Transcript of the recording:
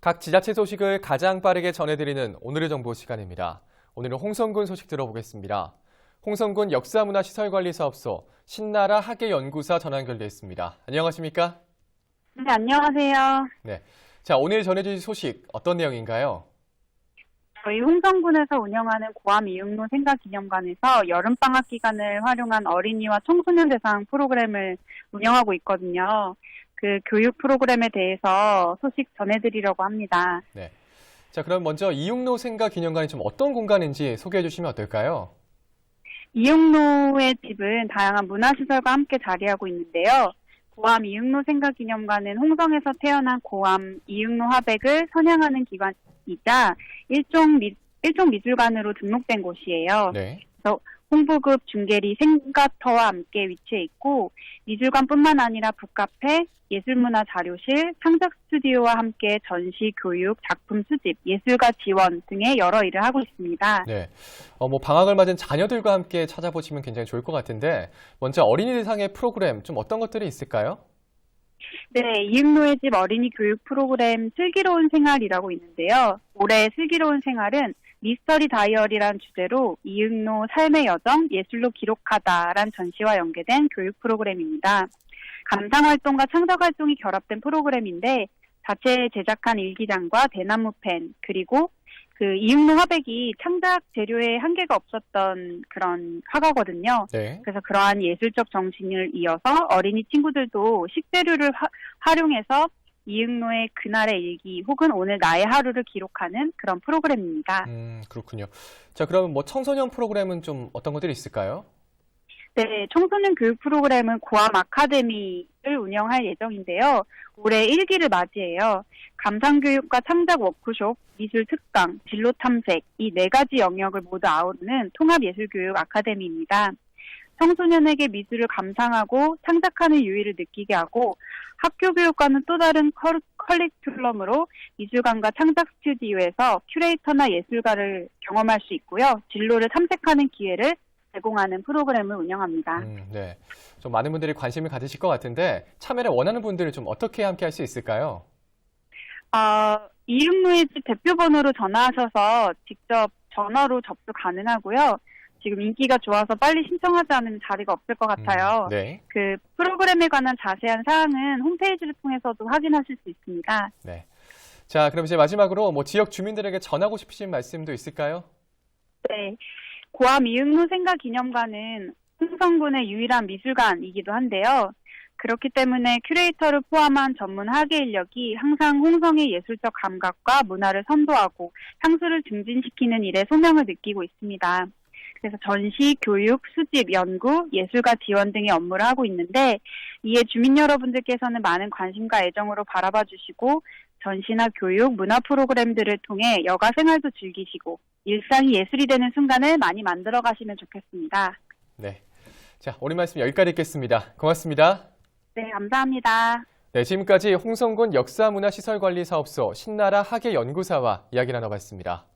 각 지자체 소식을 가장 빠르게 전해드리는 오늘의 정보 시간입니다. 오늘은 홍성군 소식 들어보겠습니다. 홍성군 역사문화시설관리사업소 신나라 학예연구사 전화 연결돼 있습니다. 안녕하십니까? 네, 안녕하세요. 네. 자, 오늘 전해주실 소식 어떤 내용인가요? 저희 홍성군에서 운영하는 고암 이육로 생가기념관에서 여름방학 기간을 활용한 어린이와 청소년 대상 프로그램을 운영하고 있거든요. 그 교육 프로그램에 대해서 소식 전해드리려고 합니다. 네. 자, 그럼 먼저 이육로 생가 기념관이 좀 어떤 공간인지 소개해 주시면 어떨까요? 이육로의 집은 다양한 문화시설과 함께 자리하고 있는데요. 고암 이육로 생가기념관은 홍성에서 태어난 고암 이육로 화백을 선양하는 기관이자 일종, 미, 일종 미술관으로 등록된 곳이에요. 네. 홍보급 중계리 생가터와 함께 위치해 있고 미술관뿐만 아니라 북카페, 예술문화 자료실, 창작 스튜디오와 함께 전시, 교육, 작품 수집, 예술가 지원 등의 여러 일을 하고 있습니다. 네. 어, 뭐 방학을 맞은 자녀들과 함께 찾아보시면 굉장히 좋을 것 같은데 먼저 어린이 대상의 프로그램 좀 어떤 것들이 있을까요? 네, 이응노의 집 어린이 교육 프로그램 슬기로운 생활이라고 있는데요. 올해 슬기로운 생활은 미스터리 다이어리란 주제로 이응노 삶의 여정 예술로 기록하다란 전시와 연계된 교육 프로그램입니다. 감상 활동과 창작 활동이 결합된 프로그램인데 자체 제작한 일기장과 대나무 펜 그리고 그 이응노 화백이 창작 재료에 한계가 없었던 그런 화가거든요. 네. 그래서 그러한 예술적 정신을 이어서 어린이 친구들도 식재료를 화- 활용해서 이응노의 그날의 일기 혹은 오늘 나의 하루를 기록하는 그런 프로그램입니다. 음, 그렇군요. 자, 그러면 뭐 청소년 프로그램은 좀 어떤 것들이 있을까요? 네, 청소년 교육 프로그램은 고암 아카데미를 운영할 예정인데요. 올해 1기를 맞이해요. 감상교육과 창작 워크숍, 미술 특강, 진로 탐색 이 네 가지 영역을 모두 아우르는 통합예술교육 아카데미입니다. 청소년에게 미술을 감상하고 창작하는 유의를 느끼게 하고 학교 교육과는 또 다른 커- 커리큘럼으로 미술관과 창작 스튜디오에서 큐레이터나 예술가를 경험할 수 있고요. 진로를 탐색하는 기회를 제공하는 프로그램을 운영합니다. 음, 네. 좀 많은 분들이 관심을 가지실 것 같은데 참여를 원하는 분들은 좀 어떻게 함께 할 수 있을까요? 아, 이육로의 집 대표번호로 전화하셔서 직접 전화로 접수 가능하고요. 지금 인기가 좋아서 빨리 신청하지 않으면 자리가 없을 것 같아요. 음, 네. 그 프로그램에 관한 자세한 사항은 홈페이지를 통해서도 확인하실 수 있습니다. 네. 자, 그럼 이제 마지막으로 뭐 지역 주민들에게 전하고 싶으신 말씀도 있을까요? 네. 고암 이육로 생가 기념관은 홍성군의 유일한 미술관이기도 한데요. 그렇기 때문에 큐레이터를 포함한 전문 학예 인력이 항상 홍성의 예술적 감각과 문화를 선도하고 향수를 증진시키는 일에 소명을 느끼고 있습니다. 그래서 전시, 교육, 수집, 연구, 예술가 지원 등의 업무를 하고 있는데 이에 주민 여러분들께서는 많은 관심과 애정으로 바라봐 주시고 전시나 교육, 문화 프로그램들을 통해 여가 생활도 즐기시고 일상이 예술이 되는 순간을 많이 만들어 가시면 좋겠습니다. 네. 자, 오늘 말씀 여기까지 듣겠습니다. 고맙습니다. 네, 감사합니다. 네, 지금까지 홍성군 역사문화시설관리사업소 신나라 학예연구사와 이야기 나눠봤습니다.